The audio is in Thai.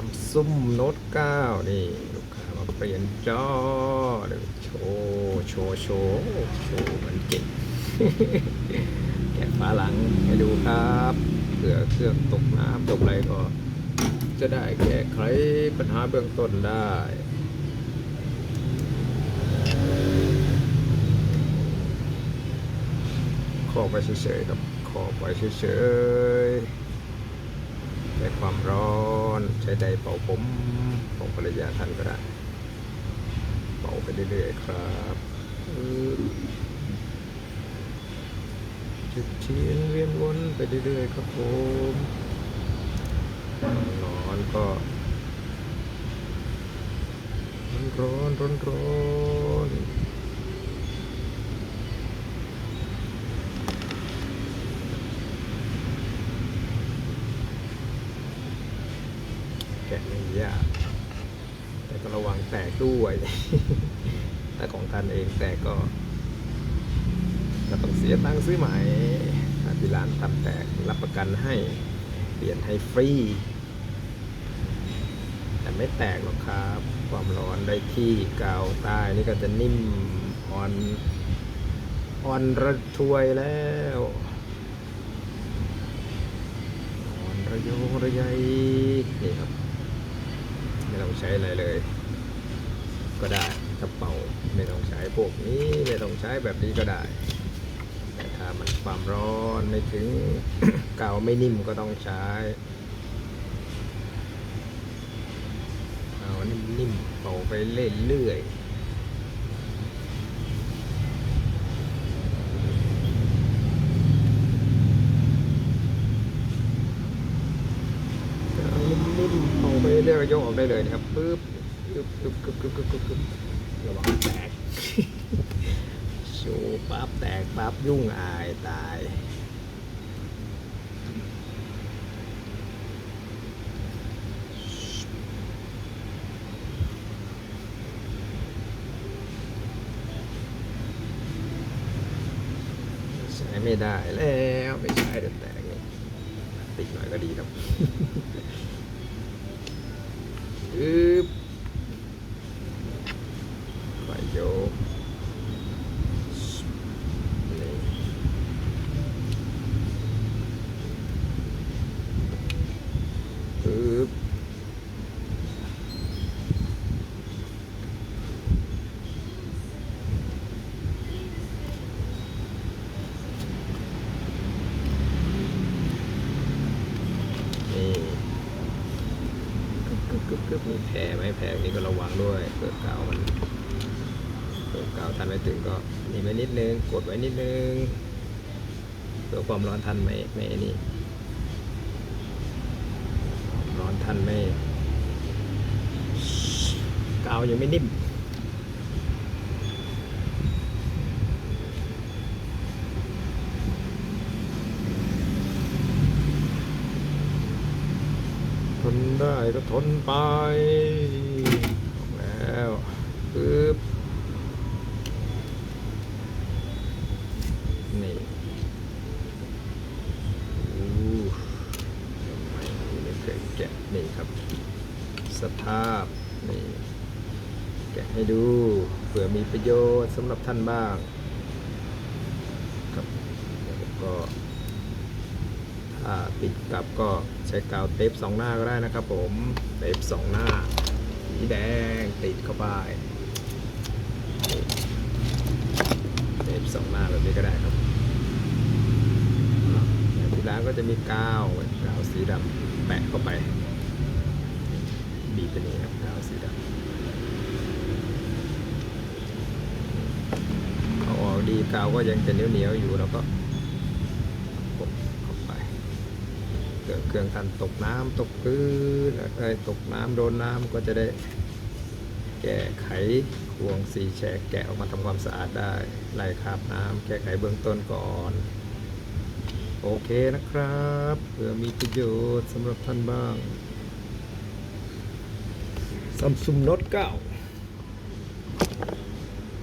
ซัมซุงโน้ต9นี่ลูกค้ามาเปลี่ยนจอเดี๋ยวโชว์โชว์โชว์โชว์มันเก่งแกะฝาหลังให้ดูครับเผื่อเครื่องตกน้ำตกอะไรก็ จะได้แก้ไขปัญหาเบื้องต้นได้ขอบไว้เฉยๆครับขอบไว้เฉยๆ แต่ความร้อนใช้ใดเป่าผมของภรรยาท่านก็ได้ เป่าไปเรื่อยๆครับจุดเทียนเวียนวนไปเรื่อยๆครับผมร้อนก็ร้อนร้อนร้อนๆ แกะไม่ยากแต่ ก็ระวังแตกด้วย แต่ของท่านเองแตกก็ก็ต้องเสียตังค์ซื้อใหม่ที่ร้านทำแตกรับประกันให้ เปลี่ยนให้ฟรี แต่ไม่แตกหรอกครับ ความร้อนได้ที่กาวใต้นี่ก็จะนิ่มอ่อนอ่อนระทวยแล้วอ่อนระโยงระใยนี่ครับ ต้องใช้อะไรเลย ก็ได้กระเป๋าไม่ต้องใช้พวกนี้ไม่ต้องใช้แบบนี้ก็ได้ แต่ถ้ามันความร้อนไม่ถึงกาวไม่นิ่มก็ต้องใช้เอานิ่มๆเป่าไปเรื่อยๆ เลือกยกออกได้เลยนะครับปึ๊บปึ๊บปึ๊บปึ๊บปึ๊บปึ๊บปึ๊บระวังแตกชูปั๊บแตกปั๊บยุ่งอายตายใช้ไม่ได้แล้วไม่ใช่เดี๋ยแตกติดหน่อยก็ดีครับ อึ๊บไปโยกอึ๊บนี่ กิดมีแผลไหมแผลนี้ก็ระวังด้วยเกิดกาวมันเกิดกาวทันไม่ถึงก็นี่ไว้นิดนึงกดไว้นิดนึงเพื่อความร้อนทันไม่ไม่ไอ้นี่ร้อนทันไม่กาวยังไม่นิ่ม ทนได้ก็ทนไปแล้วปึ๊บนี่อู้ทำไมไม่เคยแกะนี่ครับ สภาพ นี่ แกะให้ดูเผื่อมีประโยชน์สำหรับท่านบ้าง ครับแล้วก็ ติดกลับก็ใช้กาวเทปสองหน้าก็ได้นะครับผมเทปสองหน้าสีแดงติดเข้าไปเทปสองหน้าแบบนี้ก็ได้ครับที่ร้านก็จะมีกาวกาวสีดำแปะเข้าไปบีบไปนี้ครับกาวสีดำเอาออกดีกาวก็ยังจะเหนียวๆอยู่แล้วก็ดเข้าไปเกิดเครื่องทันตกน้ำตกพื้นเอ้ตกน้ำโดนน้ำก็จะได้แก้ไขห่วงสีแฉกแกะออกมาทำความสะอาดได้ไล่คราบน้ำแก้ไขเบื้องต้นก่อน โอเคนะครับเพื่อมีประโยชน์สำหรับท่านบ้างซัมซุงโน้ตเก้า